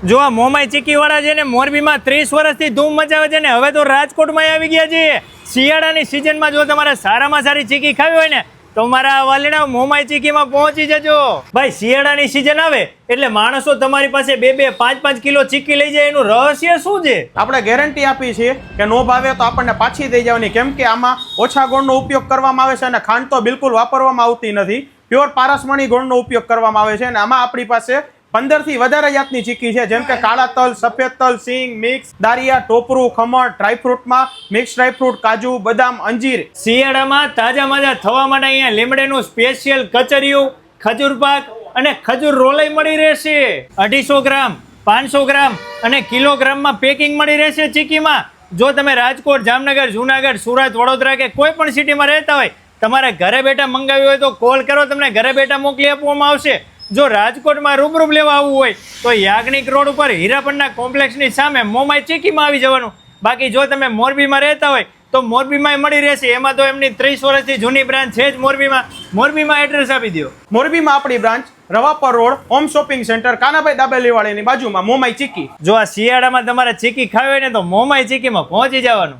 જો આ મોમાઈ ચીકીવાળા છે ને મોરબીમાં ત્રીસ વર્ષથી ધૂમ મચાવે છે ને હવે તો રાજકોટમાં આવી ગયા છે શિયાળાની સિઝનમાં જો તમારે સારામાં સારી ચીકી ખાવી હોય ને, તો મારા વાલીના મોમાઈ ચીકીમાં પહોંચી જજો. ભાઈ, શિયાળાની સિઝન આવે એટલે માણસો તમારી પાસે બે બે પાંચ પાંચ કિલો ચીકી લઈ જાય, એનું રહસ્ય શું છે? આપણે ગેરંટી આપી છીએ કે નો ભાવે તો આપણને પાછી દઈ જવાની, કેમ કે આમાં ઓછા ગોળનો ઉપયોગ કરવામાં આવે છે અને ખાંડ તો બિલકુલ વાપરવામાં આવતી નથી. પ્યોર પારસમણી ગોળનો ઉપયોગ કરવામાં આવે છે અને આમાં આપણી પાસે પંદરથી વધારે જાતની ચીકી છે. જેમ કે કાળા તલ સફેદ તલ સિંગ મિક્સ દારિયા ટોપરું ખમણ ડ્રાયફ્રૂટમાં મિક્સ ડ્રાયફ્રૂટ કાજુ બદામ અંજીર. શિયાળામાં તાજા માજા થવા માટે અહીંયા લીમડેનું સ્પેશિયલ કચરિયું ખજૂર પાક અને ખજૂર રોલય મળી રહેશે. અઢીસો ગ્રામ પાંચસો ગ્રામ અને કિલોગ્રામમાં પેકિંગ મળી રહેશે ચીકીમાં. જો તમે રાજકોટ જામનગર જુનાગઢ સુરત વડોદરા કે કોઈ પણ સિટીમાં રહેતા હોય તમારે ઘરે બેઠા મંગાવી હોય તો કોલ કરો તમને ઘરે બેઠા મોકલી આપવામાં આવશે. જો રાજકોટમાં રૂબરૂબ લેવા આવવું હોય તો યાજ્ઞિક રોડ ઉપર હીરાપણના કોમ્પ્લેક્સની સામે મોમાઈ ચીકીમાં આવી જવાનું. બાકી જો તમે મોરબીમાં રહેતા હોય તો મોરબીમાં મળી રહેશે. એમાં તો એમની ત્રીસ વર્ષથી જૂની બ્રાન્ચ છે જ મોરબીમાં. મોરબીમાં એડ્રેસ આપી દો મોરબીમાં આપણી branch Ravapar road home shopping centre Kanabhai દાબેલીવાળાની બાજુમાં મોમાઈ ચીકી. જો આ શિયાળામાં તમારે ચીકી ખાવી હોય ને તો મોમાઈ ચીકીમાં પહોંચી જવાનું.